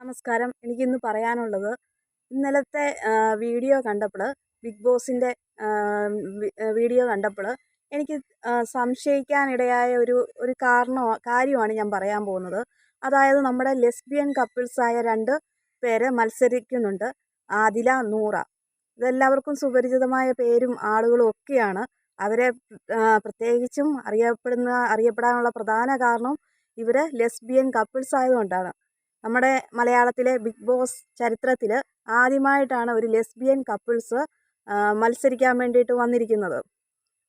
നമസ്കാരം. എനിക്കിന്ന് പറയാനുള്ളത് ഇന്നലത്തെ വീഡിയോ കണ്ടപ്പോൾ ബിഗ് ബോസിന്റെ വീഡിയോ കണ്ടപ്പോൾ എനിക്ക് സംശയിക്കാനിടയായ ഒരു ഒരു കാരണ കാര്യമാണ് ഞാൻ പറയാൻ പോകുന്നത്. അതായത് നമ്മുടെ ലെസ്ബിയൻ കപ്പിൾസായ രണ്ട് പേര് മത്സരിക്കുന്നുണ്ട്. ആദില നൂറ. ഇതെല്ലാവർക്കും സുപരിചിതമായ പേരും ആളുകളും ഒക്കെയാണ്. അവരെ പ്രത്യേകിച്ചും അറിയപ്പെടുന്ന അറിയപ്പെടാനുള്ള പ്രധാന കാരണം ഇവർ ലെസ്ബിയൻ കപ്പിൾസ് ആയതുകൊണ്ടാണ് നമ്മുടെ മലയാളത്തിലെ ബിഗ് ബോസ് ചരിത്രത്തിൽ ആദ്യമായിട്ടാണ് ഒരു ലെസ്ബിയൻ കപ്പിൾസ് മത്സരിക്കാൻ വേണ്ടിയിട്ട് വന്നിരിക്കുന്നത്.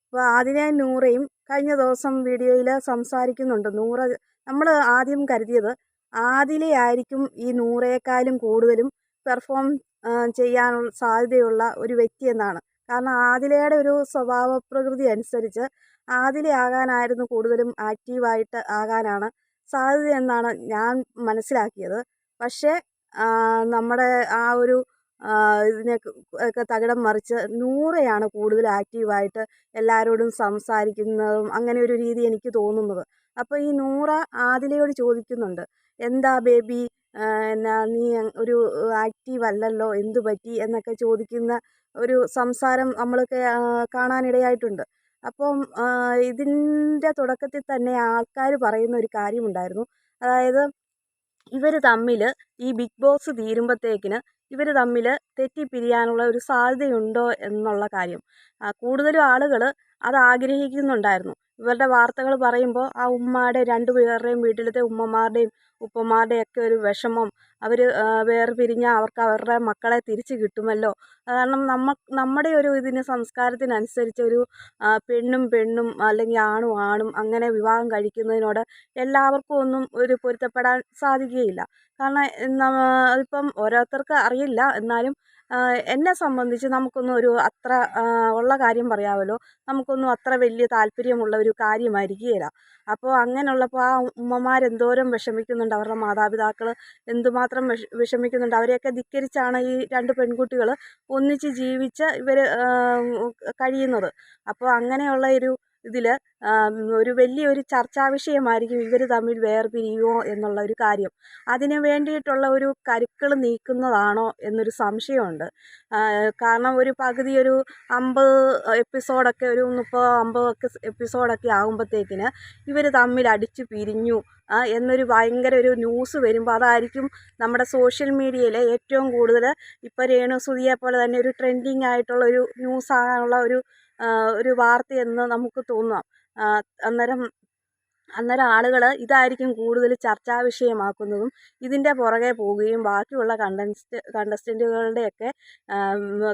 അപ്പോൾ ആദിലയും നൂറയും കഴിഞ്ഞ ദിവസം വീഡിയോയിൽ സംസാരിക്കുന്നുണ്ട്. നൂറ നമ്മൾ ആദ്യം കരുതിയത് ആദിലയായിരിക്കും ഈ നൂറേക്കാളും കൂടുതലും പെർഫോം ചെയ്യാനുള്ള സാധ്യതയുള്ള ഒരു വ്യക്തി എന്നാണ്. കാരണം ആദിലയുടെ ഒരു സ്വഭാവ പ്രകൃതി അനുസരിച്ച് ആദിലയാകാനായിരുന്നു കൂടുതലും ആക്റ്റീവായിട്ട് ആകാനാണ് സാധ്യത എന്നാണ് ഞാൻ മനസ്സിലാക്കിയത്. പക്ഷേ നമ്മുടെ ആ ഒരു ഇതിനെ ഒക്കെ തകിടം മറിച്ച് നൂറയാണ് കൂടുതൽ ആക്റ്റീവായിട്ട് എല്ലാവരോടും സംസാരിക്കുന്നതും അങ്ങനെ ഒരു രീതി എനിക്ക് തോന്നുന്നത്. അപ്പോൾ ഈ നൂറ ആദിലയോട് ചോദിക്കുന്നുണ്ട് എന്താ ബേബി എന്നാ നീ ഒരു ആക്റ്റീവ് അല്ലല്ലോ എന്തു പറ്റി എന്നൊക്കെ ചോദിക്കുന്ന ഒരു സംസാരം നമ്മളൊക്കെ കാണാനിടയായിട്ടുണ്ട്. അപ്പം ഇതിന്റെ തുടക്കത്തിൽ തന്നെ ആൾക്കാർ പറയുന്ന ഒരു കാര്യമുണ്ടായിരുന്നു. അതായത് ഇവർ തമ്മിൽ ഈ ബിഗ് ബോസ് തീരുമ്പോഴത്തേക്കിന് ഇവർ തമ്മിൽ തെറ്റിപ്പിരിയാനുള്ള ഒരു സാധ്യതയുണ്ടോ എന്നുള്ള കാര്യം. കൂടുതലും ആളുകൾ അത് ആഗ്രഹിക്കുന്നുണ്ടായിരുന്നു. ഇവരുടെ വാർത്തകൾ പറയുമ്പോൾ ആ ഉമ്മയുടെ രണ്ടു പേരുടെയും വീട്ടിലത്തെ ഉമ്മമാരുടെയും ഉപ്പമാരുടെയും ഒക്കെ ഒരു വിഷമം. അവർ വേർപിരിഞ്ഞാൽ അവർക്ക് അവരുടെ മക്കളെ തിരിച്ച് കിട്ടുമല്ലോ. കാരണം നമ്മ നമ്മുടെ ഒരു ഇതിന് സംസ്കാരത്തിനനുസരിച്ച് ഒരു പെണ്ണും പെണ്ണും അല്ലെങ്കിൽ ആണും ആണും അങ്ങനെ വിവാഹം കഴിക്കുന്നതിനോട് എല്ലാവർക്കും ഒന്നും ഒരു പൊരുത്തപ്പെടാൻ സാധിക്കുകയില്ല. കാരണം ഇപ്പം ഓരോരുത്തർക്ക് അറിയില്ല. എന്നാലും എന്നെ സംബന്ധിച്ച് നമുക്കൊന്നും ഒരു അത്ര ഉള്ള കാര്യം പറയാമല്ലോ. നമുക്കൊന്നും അത്ര വലിയ താല്പര്യമുള്ള ഒരു കാര്യമായിരിക്കുകയില്ല. അപ്പോൾ അങ്ങനെയുള്ളപ്പോൾ ആ ഉമ്മമാർ എന്തോരം വിഷമിക്കുന്നുണ്ട്. അവരുടെ മാതാപിതാക്കൾ എന്തുമാത്രം വിഷമിക്കുന്നുണ്ട്. അവരെയൊക്കെ ധിക്കരിച്ചാണ് ഈ രണ്ട് പെൺകുട്ടികൾ ഒന്നിച്ച് ജീവിച്ച് ഇവർ കഴിയുന്നത്. അപ്പോൾ അങ്ങനെയുള്ള ഒരു ഇതിൽ ഒരു വലിയൊരു ചർച്ചാ വിഷയമായിരിക്കും ഇവർ തമ്മിൽ വേർപിരിയുമോ എന്നുള്ള ഒരു കാര്യം. അതിന് വേണ്ടിയിട്ടുള്ള ഒരു കരുക്കൾ നീക്കുന്നതാണോ എന്നൊരു സംശയമുണ്ട്. കാരണം ഒരു പകുതി ഒരു അമ്പത് എപ്പിസോഡൊക്കെ ഒരു മുപ്പതോ അമ്പതോ ഒക്കെ എപ്പിസോഡൊക്കെ ആകുമ്പോഴത്തേക്കിന് ഇവർ തമ്മിൽ അടിച്ചു പിരിഞ്ഞു എന്നൊരു ഭയങ്കര ഒരു ന്യൂസ് വരുമ്പോൾ അതായിരിക്കും നമ്മുടെ സോഷ്യൽ മീഡിയയിലെ ഏറ്റവും കൂടുതൽ ഇപ്പോൾ രേണു സുതിയെ പോലെ തന്നെ ഒരു ട്രെൻഡിങ് ആയിട്ടുള്ള ഒരു ന്യൂസ് ആകാനുള്ള ഒരു ഒരു വാർത്തയെന്ന് നമുക്ക് തോന്നാം. അന്നേരം അന്നേരം ആളുകൾ ഇതായിരിക്കും കൂടുതൽ ചർച്ചാ വിഷയമാക്കുന്നതും ഇതിന്റെ പുറകെ പോവുകയും ബാക്കിയുള്ള കണ്ടൻസ്റ്റ് കണ്ടസ്റ്റന്റുകളുടെയൊക്കെ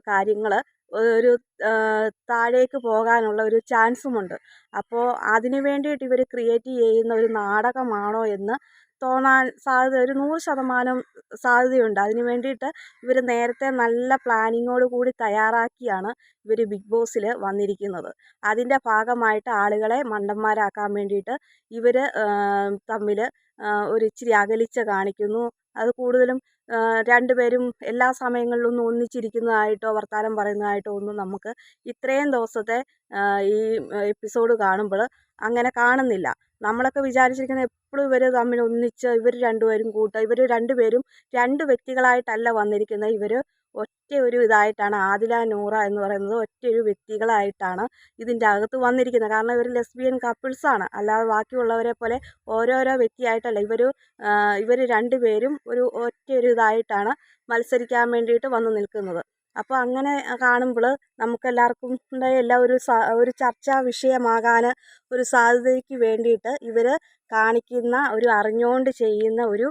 കാര്യങ്ങൾ ഒരു താഴേക്ക് പോകാനുള്ള ഒരു ചാൻസുമുണ്ട്. അപ്പോൾ അതിനു വേണ്ടിയിട്ട് ഇവർ ക്രിയേറ്റ് ചെയ്യുന്ന ഒരു നാടകമാണോ എന്ന് തോന്നാൻ സാധ്യത ഒരു നൂറ് ശതമാനം സാധ്യതയുണ്ട്. അതിന് വേണ്ടിയിട്ട് ഇവർ നേരത്തെ നല്ല പ്ലാനിങ്ങോട് കൂടി തയ്യാറാക്കിയാണ് ഇവർ ബിഗ് ബോസിൽ വന്നിരിക്കുന്നത്. അതിന്റെ ഭാഗമായിട്ട് ആളുകളെ മണ്ടന്മാരാക്കാൻ വേണ്ടിയിട്ട് ഇവർ തമ്മിൽ ഒരു അകലിച്ച കാണിക്കുന്നു. അത് കൂടുതലും രണ്ടുപേരും എല്ലാ സമയങ്ങളിലൊന്നും ഒന്നിച്ചിരിക്കുന്നതായിട്ടോ വർത്താനം പറയുന്നതായിട്ടോ ഒന്നും നമുക്ക് ഇത്രയും ദിവസത്തെ ഈ എപ്പിസോഡ് കാണുമ്പോൾ അങ്ങനെ കാണുന്നില്ല. നമ്മളൊക്കെ വിചാരിച്ചിരിക്കുന്നത് എപ്പോഴും ഇവർ തമ്മിൽ ഒന്നിച്ച് ഇവർ രണ്ടുപേരും കൂട്ടുക ഇവർ രണ്ടുപേരും രണ്ട് വ്യക്തികളായിട്ടല്ല വന്നിരിക്കുന്നത്. ഇവർ ഒറ്റ ഒരു ഇതായിട്ടാണ്. ആദില നൂറ എന്ന് പറയുന്നത് ഒറ്റ ഒരു വ്യക്തികളായിട്ടാണ് ഇതിന്റെ അകത്ത് വന്നിരിക്കുന്നത്. കാരണം ഇവർ ലെസ്ബിയൻ കപ്പിൾസാണ് അല്ലാതെ ബാക്കിയുള്ളവരെ പോലെ ഓരോരോ വ്യക്തിയായിട്ടല്ല. ഇവർ ഇവർ രണ്ടുപേരും ഒരു ഒറ്റ ഒരു ഇതായിട്ടാണ് മത്സരിക്കാൻ വേണ്ടിയിട്ട് വന്ന് നിൽക്കുന്നത്. അപ്പോൾ അങ്ങനെ കാണുമ്പോൾ നമുക്കെല്ലാവർക്കും എല്ലാം ഒരു ഒരു ചർച്ചാ വിഷയമാകാൻ ഒരു സാധ്യതയ്ക്ക് വേണ്ടിയിട്ട് ഇവർ കാണിക്കുന്ന ഒരു അറിഞ്ഞുകൊണ്ട് ചെയ്യുന്ന ഒരു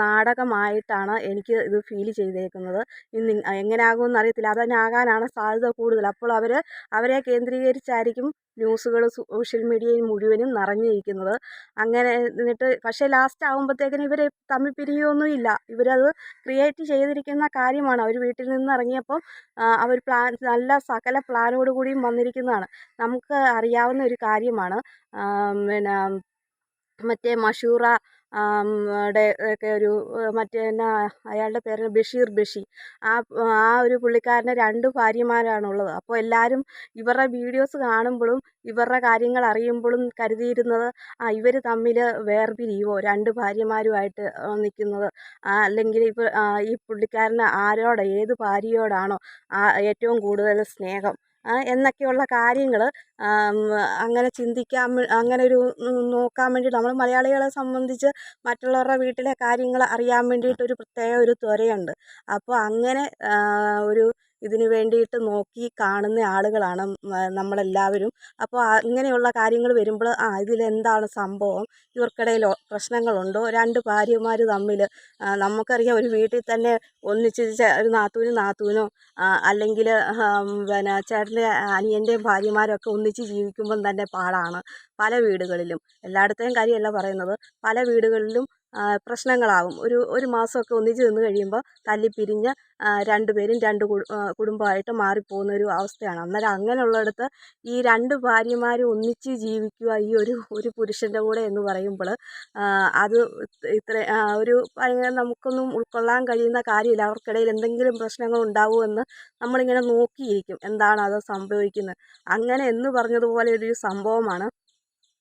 നാടകമായിട്ടാണ് എനിക്ക് ഇത് ഫീൽ ചെയ്തേക്കുന്നത്. ഇന്ന് എങ്ങനെയാകുമെന്ന് അറിയത്തില്ല. അത് തന്നെ ആകാനാണ് സാധ്യത കൂടുതൽ. അപ്പോൾ അവർ അവരെ കേന്ദ്രീകരിച്ചായിരിക്കും ന്യൂസുകൾ സോഷ്യൽ മീഡിയയിൽ മുഴുവനും നിറഞ്ഞിരിക്കുന്നത്. അങ്ങനെ എന്നിട്ട് പക്ഷേ ലാസ്റ്റ് ആകുമ്പോഴത്തേക്കിനും ഇവർ തമ്മിൽ പിരിയൊന്നുമില്ല ഇവരത് ക്രിയേറ്റ് ചെയ്തിരിക്കുന്ന കാര്യമാണ്. അവർ വീട്ടിൽ നിന്ന് ഇറങ്ങിയപ്പം അവർ പ്ലാൻ നല്ല സകല പ്ലാനോട് കൂടിയും വന്നിരിക്കുന്നതാണ്. നമുക്ക് അറിയാവുന്ന ഒരു കാര്യമാണ്. പിന്നെ മറ്റേ മഷൂറ ടെ ഒക്കെ ഒരു മറ്റേ എന്നാ അയാളുടെ പേര് ബഷീർ ബഷി. ആ ആ ഒരു പുള്ളിക്കാരന് രണ്ട് ഭാര്യമാരാണുള്ളത്. അപ്പോൾ എല്ലാവരും ഇവരുടെ വീഡിയോസ് കാണുമ്പോഴും ഇവരുടെ കാര്യങ്ങൾ അറിയുമ്പോഴും കരുതിയിരുന്നത് ആ ഇവർ തമ്മിൽ വേർപിരിയുമോ രണ്ട് ഭാര്യമാരുമായിട്ട് നിൽക്കുന്നത്. അല്ലെങ്കിൽ ഇപ്പോൾ ഈ പുള്ളിക്കാരന് ആരോട് ഏത് ഭാര്യയോടാണോ ഏറ്റവും കൂടുതൽ സ്നേഹം? എന്നൊക്കെയുള്ള കാര്യങ്ങൾ അങ്ങനെ ചിന്തിക്കാൻ അങ്ങനെ ഒരു നോക്കാൻ വേണ്ടി നമ്മൾ മലയാളികളെ സംബന്ധിച്ച് മറ്റുള്ളവരുടെ വീട്ടിലെ കാര്യങ്ങൾ അറിയാൻ വേണ്ടിയിട്ടൊരു പ്രത്യേക ഒരു ത്വരയുണ്ട്. അപ്പോൾ അങ്ങനെ ഒരു ഇതിന് വേണ്ടിയിട്ട് നോക്കി കാണുന്ന ആളുകളാണ് നമ്മളെല്ലാവരും. അപ്പോൾ അങ്ങനെയുള്ള കാര്യങ്ങൾ വരുമ്പോൾ ആ ഇതിലെന്താണ് സംഭവം? ഇവർക്കിടയിൽ പ്രശ്നങ്ങളുണ്ടോ? രണ്ട് ഭാര്യമാർ തമ്മിൽ നമുക്കറിയാം ഒരു വീട്ടിൽ തന്നെ ഒന്നിച്ച് ഒരു നാത്തൂനും നാത്തൂനോ അല്ലെങ്കിൽ പിന്നെ ചേട്ടന്റെ അനിയന്റെയും ഭാര്യമാരൊക്കെ ഒന്നിച്ച് ജീവിക്കുമ്പം തന്നെ പാടാണ് പല വീടുകളിലും. എല്ലായിടത്തെയും കാര്യമല്ല പറയുന്നത്. പല വീടുകളിലും ആ, പ്രശ്നങ്ങളാകും. ഒരു ഒരു മാസമൊക്കെ ഒന്നിച്ച് നിന്ന് കഴിയുമ്പോൾ തല്ലിപ്പിരിഞ്ഞ് പിരിഞ്ഞ് രണ്ടുപേരും രണ്ട് കുടുംബമായിട്ട് മാറിപ്പോകുന്ന ഒരു അവസ്ഥയാണ്. അന്നേരം അങ്ങനെയുള്ളിടത്ത് ഈ രണ്ട് ഭാര്യമാരും ഒന്നിച്ച് ജീവിക്കുക ഈ ഒരു ഒരു പുരുഷന്റെ കൂടെ എന്ന് പറയുമ്പോൾ അത് ഇത്ര ഒരു നമുക്കൊന്നും ഉൾക്കൊള്ളാൻ കഴിയുന്ന കാര്യമില്ല. അവർക്കിടയിൽ എന്തെങ്കിലും പ്രശ്നങ്ങൾ ഉണ്ടാവുമെന്ന് നമ്മളിങ്ങനെ നോക്കിയിരിക്കും. എന്താണ് അത് സംഭവിക്കുന്നത്? അങ്ങനെ എന്ന് പറഞ്ഞതുപോലെ ഒരു സംഭവമാണ്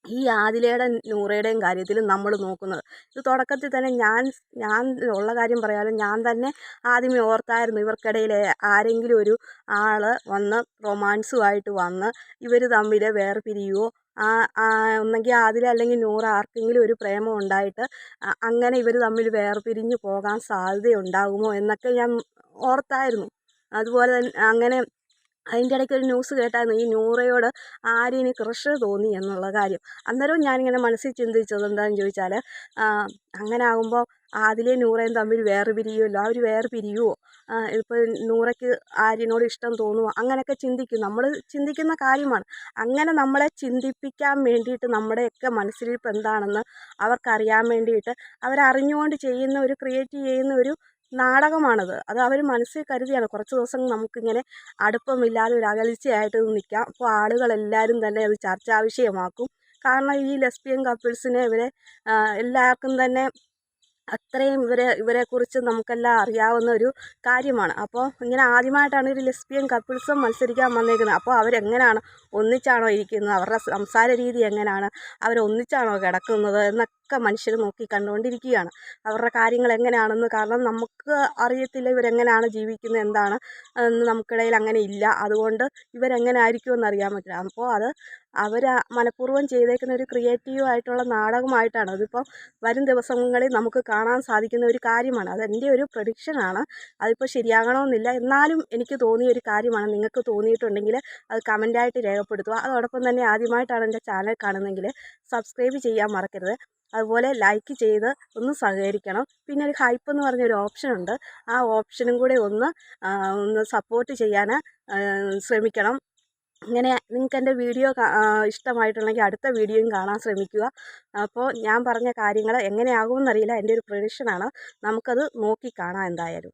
ഈ ആദിലയുടെ നൂറയുടെയും കാര്യത്തിൽ നമ്മൾ നോക്കുന്നത്. ഇത് തുടക്കത്തിൽ തന്നെ ഞാൻ ഞാൻ ഉള്ള കാര്യം പറയാമല്ലോ ഞാൻ തന്നെ ആദ്യമേ ഓർത്തായിരുന്നു ഇവർക്കിടയിൽ ആരെങ്കിലും ഒരു ആൾ വന്ന് റൊമാൻസുമായിട്ട് വന്ന് ഇവർ തമ്മിൽ വേർപിരിയുവോ? ആ ഒന്നെങ്കിൽ ആദില അല്ലെങ്കിൽ നൂറ് ആർക്കെങ്കിലും ഒരു പ്രേമം ഉണ്ടായിട്ട് അങ്ങനെ ഇവർ തമ്മിൽ വേർപിരിഞ്ഞ് പോകാൻ സാധ്യതയുണ്ടാകുമോ എന്നൊക്കെ ഞാൻ ഓർത്തായിരുന്നു. അതുപോലെ തന്നെ അങ്ങനെ അതിന്റെ ഇടയ്ക്ക് ഒരു ന്യൂസ് കേട്ടായിരുന്നു ഈ നൂറയോട് ആര്യന് ക്രഷ് തോന്നി എന്നുള്ള കാര്യം. അന്നേരവും ഞാനിങ്ങനെ മനസ്സിൽ ചിന്തിച്ചത് എന്താണെന്ന് ചോദിച്ചാൽ അങ്ങനെ ആകുമ്പോൾ ആദിലേ നൂറയും തമ്മിൽ വേറെ പിരിയുമല്ലോ അവർ പിരിയുമോ ഇപ്പോൾ നൂറയ്ക്ക് ആര്യനോട് ഇഷ്ടം തോന്നുമോ അങ്ങനെയൊക്കെ ചിന്തിക്കും. നമ്മൾ ചിന്തിക്കുന്ന കാര്യമാണ്. അങ്ങനെ നമ്മളെ ചിന്തിപ്പിക്കാൻ വേണ്ടിയിട്ട് നമ്മുടെയൊക്കെ മനസ്സിലിരിപ്പ് എന്താണെന്ന് അവർക്കറിയാൻ വേണ്ടിയിട്ട് അവരറിഞ്ഞുകൊണ്ട് ചെയ്യുന്ന ഒരു ക്രിയേറ്റ് ചെയ്യുന്ന ഒരു നാടകമാണത്. അത് അവർ മനസ്സിൽ കരുതിയാണ്. കുറച്ച് ദിവസം നമുക്കിങ്ങനെ അടുപ്പമില്ലാതെ ഒരു അകൽച്ചയായിട്ട് നിൽക്കാം. അപ്പോൾ ആളുകളെല്ലാവരും തന്നെ അത് ചർച്ചാവിഷയമാക്കും. കാരണം ഈ ലെസ്ബിയൻ കപ്പിൾസിനെ ഇവരെ എല്ലാവർക്കും തന്നെ അത്രയും ഇവരെ ഇവരെക്കുറിച്ച് നമുക്കെല്ലാം അറിയാവുന്ന ഒരു കാര്യമാണ്. അപ്പോൾ ഇങ്ങനെ ആദ്യമായിട്ടാണ് ഒരു ലെസ്ബിയൻ കപ്പിൾസും മത്സരിക്കാൻ വന്നേക്കുന്നത്. അപ്പോൾ അവരെങ്ങനെയാണ് ഒന്നിച്ചാണോ ഇരിക്കുന്നത്? അവരുടെ സംസാര രീതി എങ്ങനെയാണ് അവരൊന്നിച്ചാണോ കിടക്കുന്നത്? എന്നൊക്കെ മനുഷ്യർ നോക്കി കണ്ടുകൊണ്ടിരിക്കുകയാണ്. അവരുടെ കാര്യങ്ങൾ എങ്ങനെയാണെന്ന് കാരണം നമുക്ക് അറിയത്തില്ല ഇവരെങ്ങനെയാണ് ജീവിക്കുന്നത് എന്താണ് എന്ന് നമുക്കിടയിൽ അങ്ങനെ ഇല്ല. അതുകൊണ്ട് ഇവരെങ്ങനെ ആയിരിക്കുമെന്ന് അറിയാൻ പറ്റില്ല. അപ്പോൾ അത് അവർ മനഃപൂർവം ചെയ്തേക്കുന്ന ഒരു ക്രിയേറ്റീവ് ആയിട്ടുള്ള നാടകമായിട്ടാണ്. അതിപ്പോൾ വരും ദിവസങ്ങളിൽ നമുക്ക് കാണാൻ സാധിക്കുന്ന ഒരു കാര്യമാണ്. അതെന്റെ ഒരു പ്രഡിക്ഷനാണ് അതിപ്പോൾ ശരിയാകണമെന്നില്ല. എന്നാലും എനിക്ക് തോന്നിയ ഒരു കാര്യമാണ് നിങ്ങൾക്ക് തോന്നിയിട്ടുണ്ടെങ്കിൽ അത് കമന്റായിട്ട് രേഖപ്പെടുത്തുക. അതോടൊപ്പം തന്നെ ആദ്യമായിട്ടാണ് എന്റെ ചാനൽ കാണുന്നതെങ്കിൽ സബ്സ്ക്രൈബ് ചെയ്യാൻ മറക്കരുത്. അതുപോലെ ലൈക്ക് ചെയ്ത് ഒന്ന് സഹകരിക്കണം. പിന്നെ ഒരു ഹൈപ്പ് എന്ന് പറഞ്ഞൊരു ഓപ്ഷനുണ്ട് ആ ഓപ്ഷനും കൂടെ ഒന്ന് ഒന്ന് സപ്പോർട്ട് ചെയ്യാൻ ശ്രമിക്കണം. ഇങ്ങനെ നിങ്ങൾക്ക് എന്റെ വീഡിയോ ഇഷ്ടമായിട്ടുണ്ടെങ്കിൽ അടുത്ത വീഡിയോയും കാണാൻ ശ്രമിക്കുക. അപ്പോൾ ഞാൻ പറഞ്ഞ കാര്യങ്ങൾ എങ്ങനെയാകുമെന്നറിയില്ല. എന്റെ ഒരു പ്രഡിക്ഷനാണ് നമുക്കത് നോക്കി കാണാം എന്തായാലും.